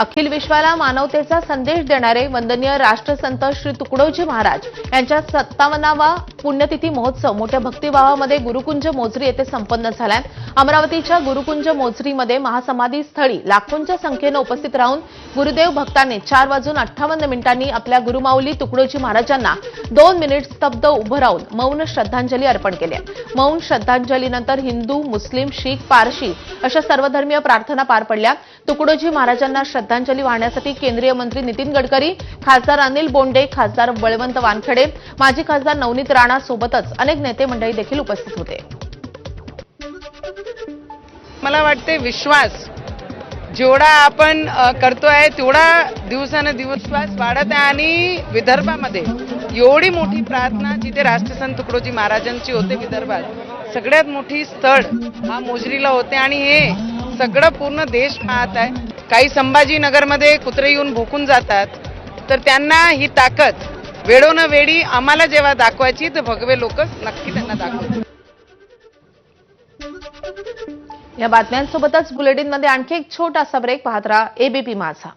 अखिल विश्वाला मानवतेचा संदेश देणारे वंदनीय राष्ट्रसंत श्री तुकडोजी महाराज यांच्या सत्तावन्नावा पुण्यतिथी महोत्सव. मोठ्या भक्तिभावामध्ये गुरुकुंज मोजरी येथे संपन्न झालाय. अमरावतीच्या गुरुकुंज मोजरीमध्ये महासमाधी स्थळी लाखोंच्या संख्येनं उपस्थित राहून गुरुदेव भक्तांनी चार वाजून अठ्ठावन्न मिनिटांनी आपल्या गुरुमाऊली तुकडोजी महाराजांना दोन मिनिट स्तब्ध उभं राहून मौन श्रद्धांजली अर्पण केली मौन श्रद्धांजलीनंतर हिंदू मुस्लिम शीख पारशी अशा सर्वधर्मीय प्रार्थना पार पडल्या. तुकडोजी महाराजांना श्रद्धांजली वाहण्यासाठी केंद्रीय मंत्री नितीन गडकरी खासदार अनिल बोंडे खासदार बळवंत वानखडे माजी खासदार नवनीत राणा सोबतच अनेक नेते मंडळी देखील उपस्थित होते. मला वाटते विश्वास जेवढा आपण करतो करतोय तेवढा दिवसानं दिवस विश्वास वाढत आहे आणि विदर्भामध्ये एवढी मोठी प्रार्थना जिथे राष्ट्रसंत तुकडोजी महाराजांची होते विदर्भात सगळ्यात मोठी स्थळ हा मोजरीला होते आणि हे सगळं पूर्ण देश पाहत आहे. काही संभाजीनगरमध्ये कुत्रे येऊन भोकून जातात तर त्यांना ही ताकद वेळोन वेळी आम्हाला जेव्हा दाखवायची तर भगवे लोक नक्की त्यांना दाखवतील. या बातम्यांसोबतच बुलेटिनमध्ये आणखी एक छोटासा ब्रेक पाहत राहा. एबीपी माझा.